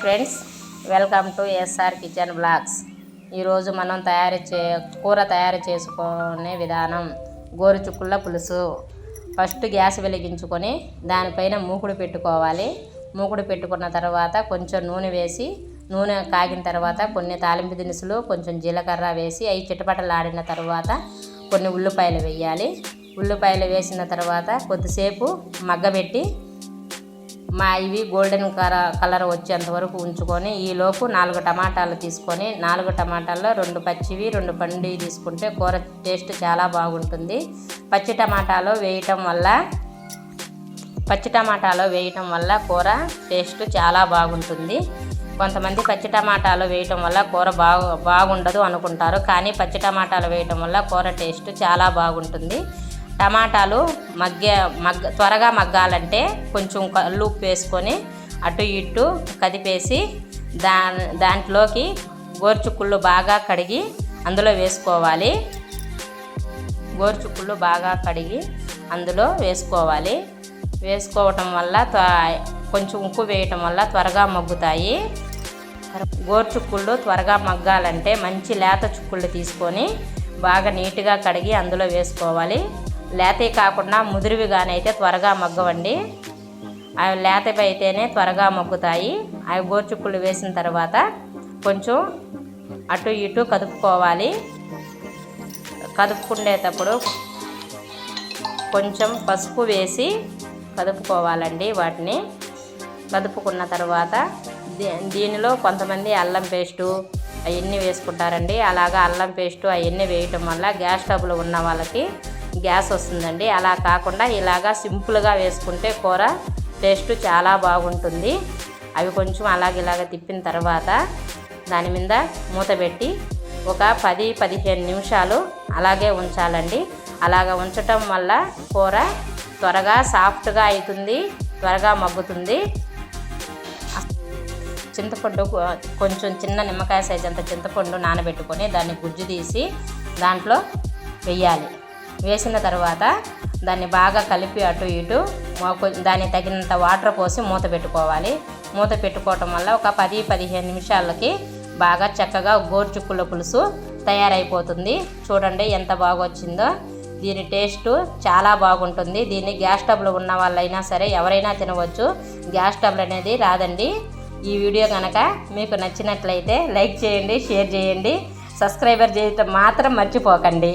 Friends welcome to SR kitchen blogs. ఈరోజు మనం తయారు చే కూర తయారు చేసుకునే విధానం గోరుచుక్కుళ్ళ పులుసు. ఫస్ట్ గ్యాస్ వెలిగించుకొని దానిపైన మూకుడు పెట్టుకోవాలి. మూకుడు పెట్టుకున్న తర్వాత కొంచెం నూనె వేసి నూనె కాగిన తర్వాత కొన్ని తాలింపు దినుసులు కొంచెం జీలకర్ర వేసి అవి చిటపటలాడిన తర్వాత కొన్ని ఉల్లిపాయలు వేయాలి. ఉల్లిపాయలు వేసిన తర్వాత కొద్దిసేపు మగ్గబెట్టి మా ఇవి గోల్డెన్ కలర్ కలర్ వచ్చేంత వరకు ఉంచుకొని ఈలోపు నాలుగు టమాటాలు తీసుకొని నాలుగు టమాటాల్లో రెండు పచ్చివి రెండు పండి తీసుకుంటే కూర టేస్ట్ చాలా బాగుంటుంది. పచ్చి టమాటాలో వేయటం వల్ల పచ్చి టమాటాలో వేయటం వల్ల కూర టేస్ట్ చాలా బాగుంటుంది. కొంతమంది పచ్చి టమాటాలు వేయటం వల్ల కూర బాగు బాగుండదు అనుకుంటారు కానీ పచ్చి టమాటాలు వేయటం వల్ల కూర టేస్ట్ చాలా బాగుంటుంది. టమాటాలు మగ్గ మగ్గ త్వరగా మగ్గాలంటే కొంచెం లూప్ వేసుకొని అటు ఇటు కదిపేసి దా దాంట్లోకి గోరుచుక్కుళ్ళు బాగా కడిగి అందులో వేసుకోవాలి. గోరుచుక్కుళ్ళు బాగా కడిగి అందులో వేసుకోవాలి. వేసుకోవటం వల్ల కొంచెం ఉప్పు వేయటం వల్ల త్వరగా మగ్గుతాయి. గోరుచుక్కుళ్ళు త్వరగా మగ్గాలంటే మంచి లేత చుక్కుళ్ళు తీసుకొని బాగా నీట్గా కడిగి అందులో వేసుకోవాలి. లేతవి కాకుండా ముదిరివిగానైతే త్వరగా మగ్గవండి. అవి లేతవి అయితేనే త్వరగా మగ్గుతాయి. అవి గోర్చుక్కులు వేసిన తర్వాత కొంచెం అటు ఇటు కదుపుకోవాలి. కదుపుకునేటప్పుడు కొంచెం పసుపు వేసి కదుపుకోవాలండి వాటిని. కదుపుకున్న తర్వాత దీ- దీనిలో కొంతమంది అల్లం పేస్టు అవన్నీ వేసుకుంటారండి. అలాగా అల్లం పేస్టు అవన్నీ వేయటం వల్ల గ్యాస్ ట్రబుల్ ఉన్న వాళ్ళకి గ్యాస్ వస్తుందండి. అలా కాకుండా ఇలాగా సింపుల్గా వేసుకుంటే కూర టేస్ట్ చాలా బాగుంటుంది. అవి కొంచెం అలాగ ఇలాగ తిప్పిన తర్వాత దాని మీద మూత పెట్టి ఒక పది పదిహేను నిమిషాలు అలాగే ఉంచాలండి. అలాగ ఉంచటం వల్ల కూర త్వరగా సాఫ్ట్గా అవుతుంది త్వరగా మగ్గుతుంది. చింతపండు కొంచెం చిన్న నిమ్మకాయ సైజ్ అంత చింతపండు నానబెట్టుకొని దాన్ని గుజ్జు తీసి దాంట్లో వెయ్యాలి వేసిన తర్వాత దాన్ని బాగా కలిపి అటు ఇటు దాన్ని తగినంత వాటర్ పోసి మూత పెట్టుకోవాలి. మూత పెట్టుకోవటం వల్ల ఒక పది పదిహేను నిమిషాలకి బాగా చక్కగా గోరుచుక్కుల పులుసు తయారైపోతుంది. చూడండి ఎంత బాగా వచ్చిందో దీని టేస్ట్ చాలా బాగుంటుంది. దీన్ని గ్యాస్ స్టవ్లో ఉన్న వాళ్ళైనా సరే ఎవరైనా తినవచ్చు. గ్యాస్ స్టవ్ అనేది రాదండి. ఈ వీడియో కనుక మీకు నచ్చినట్లయితే లైక్ చేయండి షేర్ చేయండి. సబ్స్క్రైబర్ చేయటం మాత్రం మర్చిపోకండి.